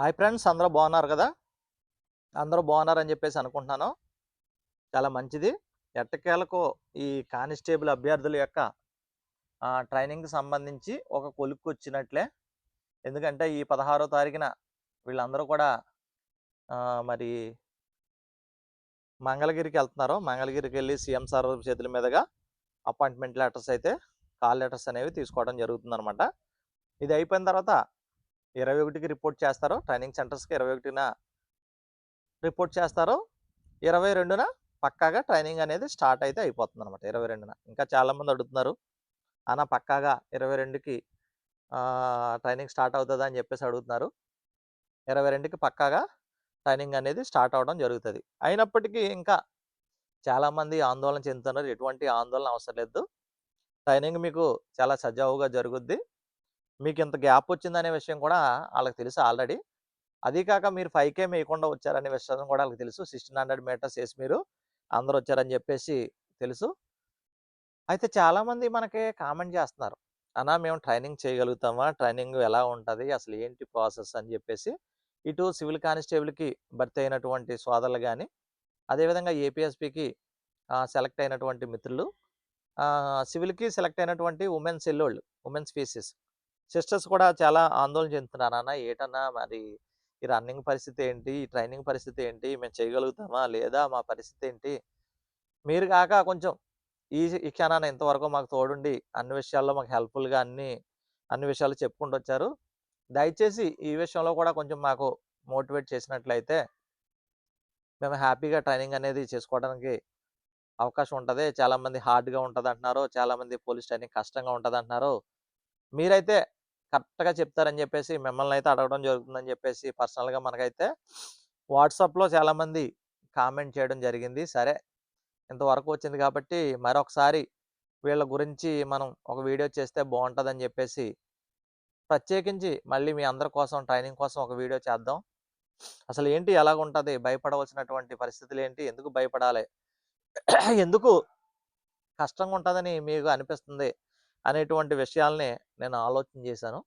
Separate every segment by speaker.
Speaker 1: Hi friends అందరూ బాగున్నారు కదా? అందరూ బాగున్నారని చెప్పేసి అనుకుంటున్నాను. చాలా మంచిది. ఎట్టకేలకు ఈ కానిస్టేబుల్ అభ్యర్థుల యొక్క ట్రైనింగ్కి సంబంధించి ఒక కొలుక్కు వచ్చినట్లే. ఎందుకంటే ఈ పదహారో తారీఖున వీళ్ళందరూ కూడా మరి మంగళగిరికి వెళ్తున్నారు. మంగళగిరికి వెళ్ళి సీఎం సార్ చేతుల మీదుగా అపాయింట్మెంట్ లెటర్స్ అయితే కాల్ లెటర్స్ అనేవి తీసుకోవడం జరుగుతుంది ఇది అయిపోయిన తర్వాత ఇరవై ఒకటికి రిపోర్ట్ చేస్తారు? ట్రైనింగ్ సెంటర్స్కి ఇరవై ఒకటిన రిపోర్ట్ చేస్తారు? ఇరవై రెండున పక్కాగా ట్రైనింగ్ అనేది స్టార్ట్ అయితే అయిపోతుంది అనమాట ఇరవై రెండున ఇంకా చాలామంది అడుగుతున్నారు అన్న పక్కాగా ఇరవై రెండుకి ట్రైనింగ్ స్టార్ట్ అవుతుందా? అని చెప్పేసి అడుగుతున్నారు. ఇరవై రెండుకి పక్కాగా ట్రైనింగ్ అనేది స్టార్ట్ అవడం జరుగుతుంది. అయినప్పటికీ ఇంకా చాలామంది ఆందోళన చెందుతున్నారు ఎటువంటి ఆందోళన అవసరం లేదు. ట్రైనింగ్ మీకు చాలా సజావుగా జరుగుద్ది. మీకు ఇంత గ్యాప్ వచ్చిందనే విషయం కూడా వాళ్ళకి తెలుసు ఆల్రెడీ. అది కాక మీరు ఫైవ్ కే వేయకుండా వచ్చారనే విషయం కూడా వాళ్ళకి తెలుసు. సిక్స్టీన్ హండ్రెడ్ మీటర్స్ వేసి మీరు అందరూ వచ్చారని చెప్పేసి తెలుసు. అయితే చాలామంది మనకి కామెంట్ చేస్తున్నారు. అన్నా మేము ట్రైనింగ్ చేయగలుగుతామా? ట్రైనింగ్ ఎలా ఉంటుంది? అసలు ఏంటి ప్రాసెస్? అని చెప్పేసి. ఇటు సివిల్ కానిస్టేబుల్కి భర్తీ అయినటువంటి సోదరులు కానీ అదేవిధంగా ఏపీఎస్పికి సెలెక్ట్ అయినటువంటి మిత్రులు సివిల్కి సెలెక్ట్ అయినటువంటి ఉమెన్స్ ఎల్లోళ్ళు ఉమెన్స్ ఫీసెస్. సిస్టర్స్ కూడా చాలా ఆందోళన చెందుతున్నారు. అన్న ఏటన్నా మరి ఈ రన్నింగ్ పరిస్థితి ఏంటి? ఈ ట్రైనింగ్ పరిస్థితి ఏంటి? మేము చేయగలుగుతామా? లేదా మా పరిస్థితి ఏంటి? మీరు కాక కొంచెం ఈ ఈ క్షణాన్ని ఇంతవరకు మాకు తోడుండి అన్ని విషయాల్లో మాకు హెల్ప్ఫుల్గా అన్ని అన్ని విషయాలు చెప్పుకుంటూ వచ్చారు. దయచేసి ఈ విషయంలో కూడా కొంచెం మాకు మోటివేట్ చేసినట్లయితే మేము హ్యాపీగా ట్రైనింగ్ అనేది చేసుకోవడానికి అవకాశం ఉంటుంది. చాలామంది హార్డ్గా ఉంటుంది అంటున్నారు చాలామంది పోలీస్ ట్రైనింగ్ కష్టంగా ఉంటుంది అంటున్నారు మీరైతే కరెక్ట్గా చెప్తారని చెప్పేసి మిమ్మల్ని అయితే అడగడం జరుగుతుందని చెప్పేసి పర్సనల్గా మనకైతే వాట్సాప్లో చాలామంది కామెంట్ చేయడం జరిగింది. సరే ఇంతవరకు వచ్చింది కాబట్టి మరొకసారి వీళ్ళ గురించి మనం ఒక వీడియో చేస్తే బాగుంటుందని చెప్పేసి ప్రత్యేకించి మళ్ళీ మీ అందరి కోసం ట్రైనింగ్ కోసం ఒక వీడియో చేద్దాం. అసలు ఏంటి ఎలాగ ఉంటుంది? భయపడవలసినటువంటి పరిస్థితులు ఏంటి? ఎందుకు భయపడాలి? ఎందుకు కష్టంగా ఉంటుందని మీకు అనిపిస్తుంది? అనేటువంటి విషయాల్ని నేను ఆలోచన చేశాను.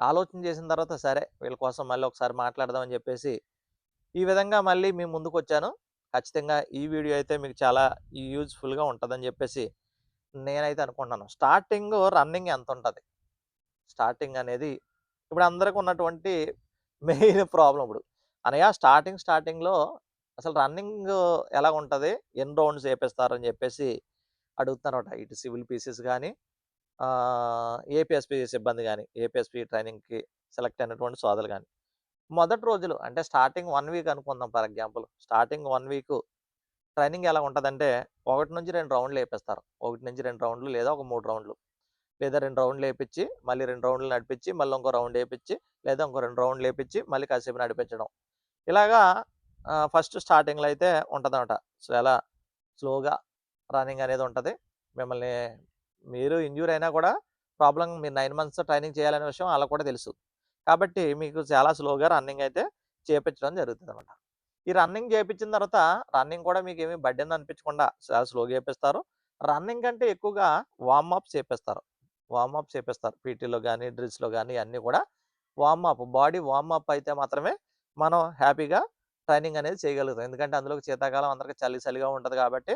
Speaker 1: ఆలోచన చేసిన తర్వాత సరే వీళ్ళ కోసం మళ్ళీ ఒకసారి మాట్లాడదామని చెప్పేసి ఈ విధంగా మళ్ళీ మీ ముందుకు వచ్చాను ఖచ్చితంగా ఈ వీడియో అయితే మీకు చాలా యూజ్ఫుల్గా ఉంటుందని చెప్పేసి నేనైతే అనుకుంటున్నాను. స్టార్టింగ్ రన్నింగ్ ఎంత ఉంటుంది? స్టార్టింగ్ అనేది ఇప్పుడు అందరికి ఉన్నటువంటి మెయిన్ ప్రాబ్లం ఇప్పుడు. అనగా స్టార్టింగ్ స్టార్టింగ్లో అసలు రన్నింగ్ ఎలా ఉంటుంది? ఎన్ని రౌండ్స్ వేపిస్తారని చెప్పేసి అడుగుతున్నారట ఇటు సివిల్ పీసెస్ కానీ ఏపీఎస్పీ సిబ్బంది కానీ ఏపీఎస్పీ ట్రైనింగ్కి సెలెక్ట్ అయినటువంటి సోదరులు కానీ మొదటి రోజులు అంటే స్టార్టింగ్ వన్ వీక్ అనుకుందాం for example. Starting one week training ఎలా ఉంటుందంటే ఒకటి నుంచి రెండు రౌండ్లు వేపిస్తారు. ఒకటి నుంచి రెండు రౌండ్లు లేదా ఒక మూడు రౌండ్లు. లేదా రెండు రౌండ్లు వేపించి మళ్ళీ రెండు రౌండ్లు నడిపించి మళ్ళీ ఇంకో రౌండ్ వేపించి లేదా ఇంకో రెండు రౌండ్లు వేపించి మళ్ళీ కాసేపు నడిపించడం. ఇలాగా ఫస్ట్ స్టార్టింగ్లో అయితే ఉంటుందన్నమాట. ఎలా స్లోగా రన్నింగ్ అనేది ఉంటుంది. మిమ్మల్ని మీరు ఇంజ్యూర్ అయినా కూడా ప్రాబ్లం మీరు నైన్ మంత్స్ ట్రైనింగ్ చేయాలనే విషయం వాళ్ళకు కూడా తెలుసు. కాబట్టి మీకు చాలా స్లోగా రన్నింగ్ అయితే చేపించడం జరుగుతుంది అనమాట ఈ రన్నింగ్ చేయించిన తర్వాత రన్నింగ్ కూడా మీకు ఏమి బడ్డింది అనిపించకుండా చాలా స్లోగా చేపిస్తారు. రన్నింగ్ కంటే ఎక్కువగా వార్మప్ చేపిస్తారు. వార్మప్ చేపిస్తారు. పీటీలో కానీ డ్రిల్స్లో కానీ అన్నీ కూడా వార్మప్ బాడీ వార్మప్ అయితే మాత్రమే మనం హ్యాపీగా ట్రైనింగ్ అనేది చేయగలుగుతాం. ఎందుకంటే అందులో శీతాకాలం అందరికీ చలి చలిగా ఉంటుంది కాబట్టి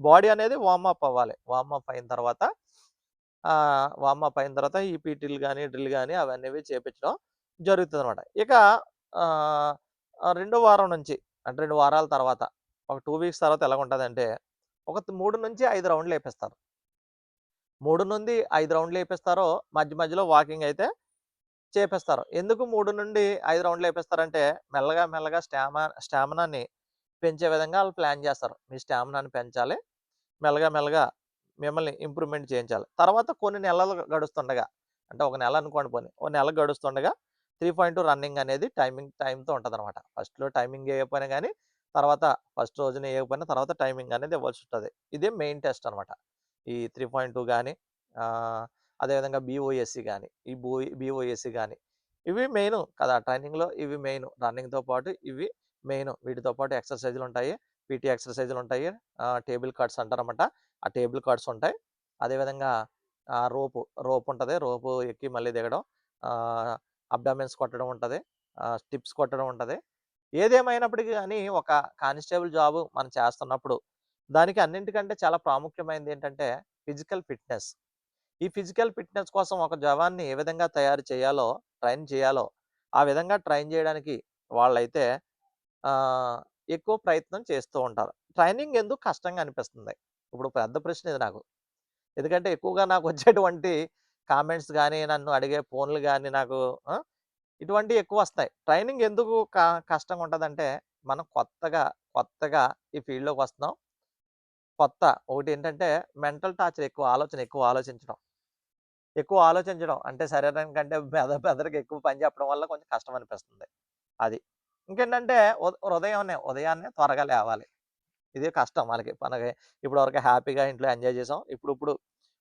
Speaker 1: బాడీ అనేది వార్మప్ అవ్వాలి. వార్మప్ అయిన తర్వాత వామప్ అయిన తర్వాత ఈ పీటీలు కానీ డ్రిల్ కానీ అవన్నీ చేపించడం జరుగుతుంది అనమాట ఇక రెండో వారం నుంచి అంటే రెండు వారాల తర్వాత ఒక టూ వీక్స్ తర్వాత ఎలా ఉంటుందంటే ఒక మూడు నుంచి ఐదు రౌండ్లు వేపిస్తారు. మూడు నుండి ఐదు రౌండ్లు వేపిస్తారో మధ్య మధ్యలో వాకింగ్ అయితే చేపిస్తారు. ఎందుకు మూడు నుండి ఐదు రౌండ్లు వేపిస్తారంటే మెల్లగా మెల్లగా స్టామా స్టామినాని పెంచే విధంగా వాళ్ళు ప్లాన్ చేస్తారు. మీ స్టామినాని పెంచాలి మెల్లగా మెల్లగా మిమ్మల్ని ఇంప్రూవ్మెంట్ చేయించాలి. తర్వాత కొన్ని నెలలు గడుస్తుండగా అంటే ఒక నెల అనుకోండి పోనీ ఒక నెల గడుస్తుండగా త్రీ పాయింట్ రన్నింగ్ అనేది టైమింగ్ టైంతో ఉంటుంది అనమాట ఫస్ట్లో టైమింగ్ వేయకపోయినా కానీ తర్వాత ఫస్ట్ రోజున వేయకపోయినా తర్వాత టైమింగ్ అనేది ఇవ్వాల్సి ఉంటుంది. ఇదే మెయిన్ టెస్ట్ అనమాట. ఈ త్రీ పాయింట్ టూ కానీ అదేవిధంగా బీఓఎస్సి కానీ ఈ బో బీఓఎస్సి కానీ ఇవి మెయిన్ కదా ట్రైనింగ్లో ఇవి మెయిన్. రన్నింగ్తో పాటు ఇవి మెయిన్. వీటితో పాటు ఎక్సర్సైజులు ఉంటాయి పీటీ ఎక్సర్సైజులు ఉంటాయి టేబుల్ కార్డ్స్ అంటారన్నమాట. ఆ టేబుల్ కార్డ్స్ ఉంటాయి అదేవిధంగా రోపు రోప్ ఉంటుంది రోపు ఎక్కి మళ్ళీ దిగడం అబ్డామెన్స్ కొట్టడం ఉంటుంది స్టిప్స్ కొట్టడం ఉంటుంది ఏదేమైనప్పటికీ కానీ ఒక కానిస్టేబుల్ జాబ్ మనం చేస్తున్నప్పుడు దానికి అన్నింటికంటే చాలా ప్రాముఖ్యమైనది ఏంటంటే ఫిజికల్ ఫిట్‌నెస్. ఈ ఫిజికల్ ఫిట్‌నెస్ కోసం ఒక జవాన్‌ని ఏ విధంగా తయారు చేయాలో, ట్రైన్ చేయాలో, ఆ విధంగా ట్రైన్ చేయడానికి వాళ్ళైతే ఎక్కువ ప్రయత్నం చేస్తూ ఉంటారు. ట్రైనింగ్ ఎందుకు కష్టంగా అనిపిస్తుంది? ఇప్పుడు పెద్ద ప్రశ్న ఇది నాకు. ఎందుకంటే ఎక్కువగా నాకు వచ్చేటువంటి కామెంట్స్ కానీ నన్ను అడిగే ఫోన్‌లు కానీ నాకు ఇటువంటివి ఎక్కువ వస్తాయి ట్రైనింగ్ ఎందుకు క కష్టంగా ఉంటుందంటే మనం కొత్తగా, కొత్తగా ఈ ఫీల్డ్‌లోకి వస్తున్నాం. కొత్త ఒకటి ఏంటంటే మెంటల్ టార్చర్ ఎక్కువ ఆలోచన ఎక్కువ ఆలోచించడం. ఎక్కువ ఆలోచించడం అంటే శరీరం కంటే మెద మెదడుకి ఎక్కువ పని చెప్పడం వల్ల కొంచెం కష్టం అనిపిస్తుంది. అది. ఇంకేంటంటే ఉ ఉదయాన్నే ఉదయాన్నే త్వరగా లేవాలి. ఇది కష్టం మనకి. మనకి ఇప్పటివరకు హ్యాపీగా ఇంట్లో ఎంజాయ్ చేసాం. ఇప్పుడు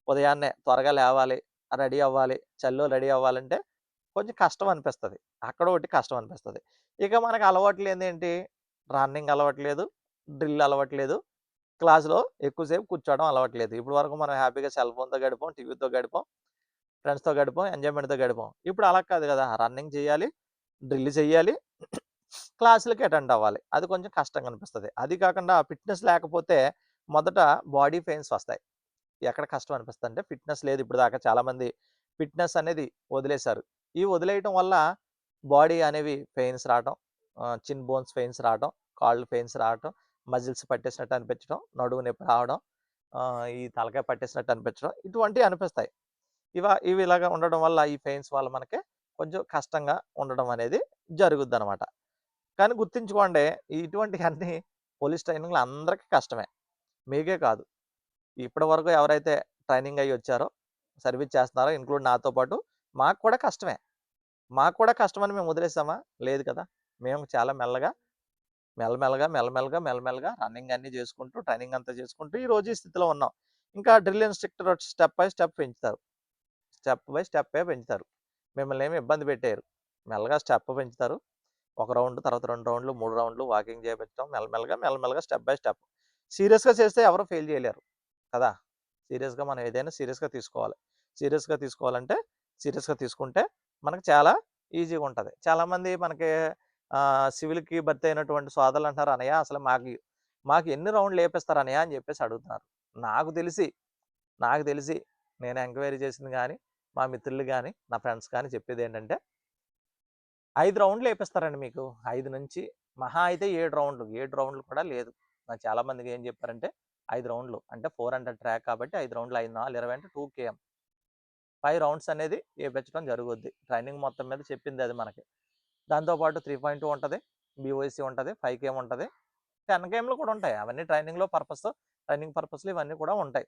Speaker 1: ఉదయాన్నే త్వరగా లేవాలి, రెడీ అవ్వాలి, చల్లో రెడీ అవ్వాలంటే కొంచెం కష్టం అనిపిస్తుంది అక్కడ ఒకటి కష్టం అనిపిస్తుంది ఇక మనకు అలవాటు లేనిదేంటి? రన్నింగ్ అలవాట్లేదు డ్రిల్ అలవాట్లేదు క్లాస్‌లో ఎక్కువసేపు కూర్చోవడం అలవట్లేదు ఇప్పుడు వరకు మనం హ్యాపీగా సెల్ ఫోన్‌తో గడిపాం, టీవీతో గడిపాం, ఫ్రెండ్స్‌తో గడిపాం, ఎంజాయ్‌మెంట్‌తో గడిపాం. ఇప్పుడు అలా కాదు కదా! రన్నింగ్ చేయాలి, డ్రిల్ చేయాలి, క్లాసులకి అటెండ్ అవ్వాలి. అది కొంచెం కష్టంగా అనిపిస్తుంది అది కాకుండా ఫిట్‌నెస్ లేకపోతే మొదట బాడీ పెయిన్స్ వస్తాయి. ఎక్కడ కష్టం అనిపిస్తుంది అంటే ఫిట్‌నెస్ లేదు ఇప్పటిదాకా చాలామంది ఫిట్‌నెస్ అనేది వదిలేశారు. ఈ వదిలేయటం వల్ల బాడీ అనేవి పెయిన్స్ రావటం, చిన్ బోన్స్ పెయిన్స్ రావటం, కాళ్ళు పెయిన్స్ రావటం, మజిల్స్ పట్టేసినట్టు అనిపించడం, నడువు నొప్పి రావడం, ఈ తలకాయ పట్టేసినట్టు అనిపించడం ఇటువంటివి అనిపిస్తాయి. ఇవ ఇవి ఇలాగ ఉండడం వల్ల ఈ పెయిన్స్ వల్ల మనకి కొంచెం కష్టంగా ఉండడం అనేది జరుగుద్ది అనమాట కానీ గుర్తుంచుకోండి ఇటువంటియన్నీ పోలీస్ ట్రైనింగ్లు అందరికీ కష్టమే. మీకే కాదు. ఇప్పటి వరకు ఎవరైతే ట్రైనింగ్ అయ్యి వచ్చారో, సర్వీస్ చేస్తున్నారో ఇంక్లూడ్ నాతో పాటు మాకు కూడా కష్టమే. మాకు కూడా కష్టమని మేము వదిలేసామా? లేదు కదా! మేము చాలా మెల్లగా, మెల్లమెల్లగా, మెల్లమెల్లగా, మెల్లమెల్లగా రన్నింగ్ అన్నీ చేసుకుంటూ, ట్రైనింగ్ అంతా చేసుకుంటూ ఈరోజు ఈ స్థితిలో ఉన్నాం. ఇంకా drill instructor step by step పెంచుతారు. స్టెప్ బై స్టెప్ పెంచుతారు. మిమ్మల్ని ఏమి ఇబ్బంది పెట్టేయరు. మెల్లగా స్టెప్ పెంచుతారు. ఒక రౌండ్, తర్వాత రెండు రౌండ్లు, మూడు రౌండ్లు వాకింగ్ చేయించడం మెల్లమెల్లగా, మెల్లమెల్లగా స్టెప్ బై స్టెప్. సీరియస్‌గా చేస్తే ఎవరు ఫెయిల్ చేయలేరు. కదా! సీరియస్‌గా మనం ఏదైనా సీరియస్‌గా తీసుకోవాలి. సీరియస్‌గా తీసుకోవాలంటే సీరియస్‌గా తీసుకుంటే మనకు చాలా ఈజీగా ఉంటుంది చాలామంది మనకి సివిల్‌కి భర్తీ అయినటువంటి సోదరులు అంటున్నారు, అనయ్య అసలు మాకు మాకు ఎన్ని రౌండ్లు వేపిస్తారు అనయ్య అని చెప్పేసి అడుగుతున్నారు. నాకు తెలిసి, నాకు తెలిసి నేను ఎంక్వైరీ చేసింది కానీ మా మిత్రులు కానీ నా ఫ్రెండ్స్ కానీ చెప్పేది ఏంటంటే ఐదు రౌండ్లు వేపిస్తారండి మీకు. ఐదు నుంచి మహా అయితే ఏడు రౌండ్లు. ఏడు రౌండ్లు కూడా లేదు. నాకు చాలా మందికి ఏం చెప్పారంటే ఐదు రౌండ్లు అంటే 400 ట్రాక్ కాబట్టి ఐదు రౌండ్లు ఐదు నాలుగు 20 అంటే టూ కేఎం. ఫైవ్ రౌండ్స్ అనేది వేపించడం జరుగుద్ది. ట్రైనింగ్ మొత్తం మీద చెప్పింది అది మనకి. దాంతో పాటు 3.2 ఉంటది. బీఓసీ ఉంటుంది ఫైవ్ కేఎం ఉంటుంది టెన్ కేఎంలు కూడా ఉంటాయి. అవన్నీ ట్రైనింగ్‌లో పర్పస్ ట్రైనింగ్ పర్పస్లు ఇవన్నీ కూడా ఉంటాయి.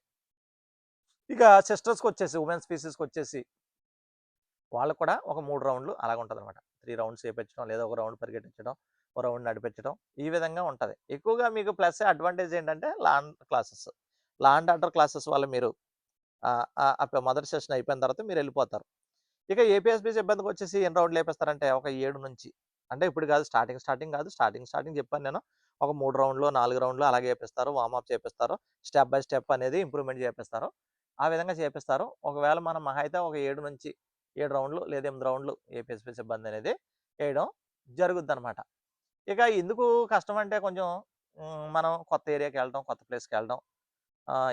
Speaker 1: ఇక సిస్టర్స్కి వచ్చేసి ఉమెన్స్ పీసెస్కి స్పీసీస్‌కొచ్చేసి వాళ్ళకి కూడా ఒక మూడు రౌండ్లు అలాగుంటదనమాట. త్రీ రౌండ్స్ చేపించడం లేదా ఒక రౌండ్ పరిగెట్టించడం, ఒక రౌండ్ నడిపించడం ఈ విధంగా ఉంటుంది ఎక్కువగా మీకు ప్లస్ అడ్వాంటేజ్ ఏంటంటే land classes. Land order classes వల్ల మీరు మొదటి సెషన్ అయిపోయిన తర్వాత మీరు వెళ్ళిపోతారు ఇక ఏపీఎస్బి సిబ్బందికి వచ్చేసి ఎన్ని రౌండ్లు ఏపిస్తారంటే ఒక ఏడు నుంచి అంటే ఇప్పుడు కాదు స్టార్టింగ్, స్టార్టింగ్ కాదు. స్టార్టింగ్, స్టార్టింగ్ చెప్పాను నేను. ఒక మూడు రౌండ్లు, నాలుగు రౌండ్లు అలాగే చేపిస్తారు వామప్ చేపిస్తారు. స్టెప్ బై స్టెప్ అనేది ఇంప్రూవ్‌మెంట్ చేపిస్తారు. ఆ విధంగా చేపిస్తారు. ఒకవేళ మనం మహా అయితే ఒక ఏడు నుంచి ఏడు రౌండ్లు లేదా ఎనిమిది రౌండ్లు ఏపీఎస్‌పీ సిబ్బంది అనేది వేయడం జరుగుద్ది అనమాట ఇక ఎందుకు కష్టం అంటే కొంచెం మనం కొత్త ఏరియాకెళ్ళడం, కొత్త ప్లేస్కి వెళ్ళడం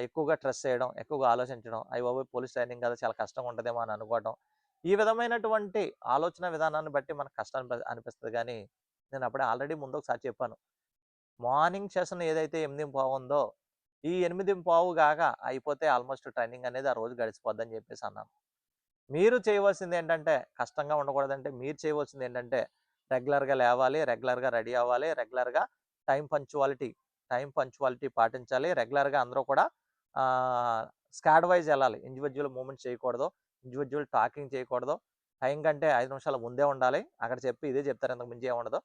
Speaker 1: ఎక్కువగా ట్రెస్ చేయడం, ఎక్కువగా ఆలోచించడం, అవి బాబోయ్! పోలీస్ ట్రైనింగ్ కదా! చాలా కష్టంగా ఉంటదేమో అని అనుకోవడం. ఈ విధమైనటువంటి ఆలోచన విధానాన్ని బట్టి మనకు కష్టం అనిపిస్తుంది కానీ నేను అప్పుడే ఆల్రెడీ ముందు ఒకసారి చెప్పాను. మార్నింగ్ సెషన్ ఏదైతే 8:15 ఉందో, ఈ 8:15 గాక అయిపోతే ఆల్మోస్ట్ ట్రైనింగ్ అనేది ఆ రోజు గడిచిపోద్దని చెప్పేసి అన్నాను. మీరు చేయవలసింది ఏంటంటే కష్టంగా ఉండకూడదంటే మీరు చేయవలసింది ఏంటంటే రెగ్యులర్‌గా లేవాలి, రెగ్యులర్‌గా రెడీ అవ్వాలి, రెగ్యులర్‌గా టైం పంక్చువాలిటీ, టైం పంక్చువాలిటీ పాటించాలి. రెగ్యులర్‌గా అందరూ కూడా స్కాడ్ వైజ్ వెళ్ళాలి ఇండివిజువల్ మూమెంట్ చేయకూడదు. ఇండివిడ్యువల్ టాకింగ్ చేయకూడదు. టైం కంటే ఐదు నిమిషాల ముందే ఉండాలి. అక్కడ చెప్పి ఇదే చెప్తారు ఇంతకు మించి ఏముండదు.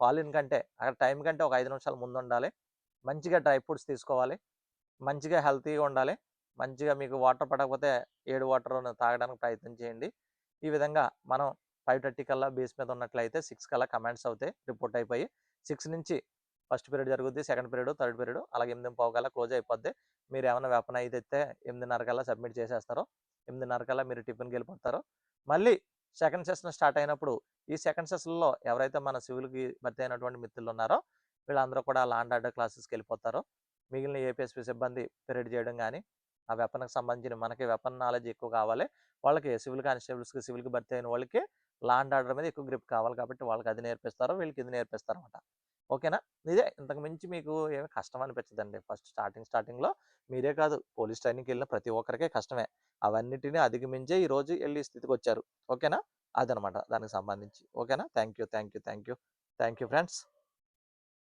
Speaker 1: పాలిన్ అలా కంటే అక్కడ టైం కంటే ఒక ఐదు నిమిషాల ముందు ఉండాలి మంచిగా డ్రై ఫ్రూట్స్ తీసుకోవాలి. మంచిగా హెల్తీగా ఉండాలి. మంచిగా మీకు వాటర్ పడకపోతే ఏడు వాటర్ తాగడానికి ప్రయత్నం చేయండి. ఈ విధంగా మనం 5:30 కల్లా బేస్ మీద ఉన్నట్లయితే సిక్స్ కల్లా కమాండ్స్ అవుతాయి. రిపోర్ట్ అయిపోయి సిక్స్ నుంచి ఫస్ట్ పీరియడ్ జరుగుద్ది. సెకండ్ పీరియడ్, థర్డ్ పీరియడ్ అలాగే 8:15 కల్లా క్లోజ్ అయిపోద్ది. మీరు వెపన్ అయి తెస్తే 8:30 కల్లా సబ్మిట్ చేసేస్తారు. 8:30 కల్లా మీరు టిఫిన్‌కెళ్ళిపోతారు. మళ్ళీ సెకండ్ సెషన్ స్టార్ట్ అయినప్పుడు ఈ సెకండ్ సెషన్లో ఎవరైతే మన సివిల్కి భర్తీ అయినటువంటి మిత్రులు ఉన్నారో వీళ్ళందరూ కూడా లాండ్ ఆర్డర్ క్లాసెస్కి వెళ్ళిపోతారు మిగిలిన ఏపీఎస్పీ సిబ్బంది పీరియడ్ చేయడం కానీ ఆ వెపన్కి సంబంధించిన మనకి వెపన్ నాలెడ్జ్ ఎక్కువ కావాలి. వాళ్ళకి సివిల్ కానిస్టేబుల్స్కి సివిల్కి భర్తీ అయిన వాళ్ళకి లాండ్ ఆర్డర్ మీద ఎక్కువ గ్రిప్ కావాలి కాబట్టి వాళ్ళకి అది నేర్పిస్తారు వీళ్ళకి ఇది నేర్పిస్తారు అనమాట ఓకేనా? ఇదే ఇంతకు మించి మీకు ఏమి కష్టం అనిపించదండి. ఫస్ట్ స్టార్టింగ్ స్టార్టింగ్లో మీరే కాదు పోలీస్ ట్రైనింగ్కి వెళ్ళిన ప్రతి ఒక్కరికే కష్టమే. అవన్నిటిని అధిగమించే ఈ రోజు వెళ్ళి స్థితికి వచ్చారు. ఓకేనా? అదనమాట దానికి సంబంధించి. ఓకేనా? Thank you thank you thank you thank you friends.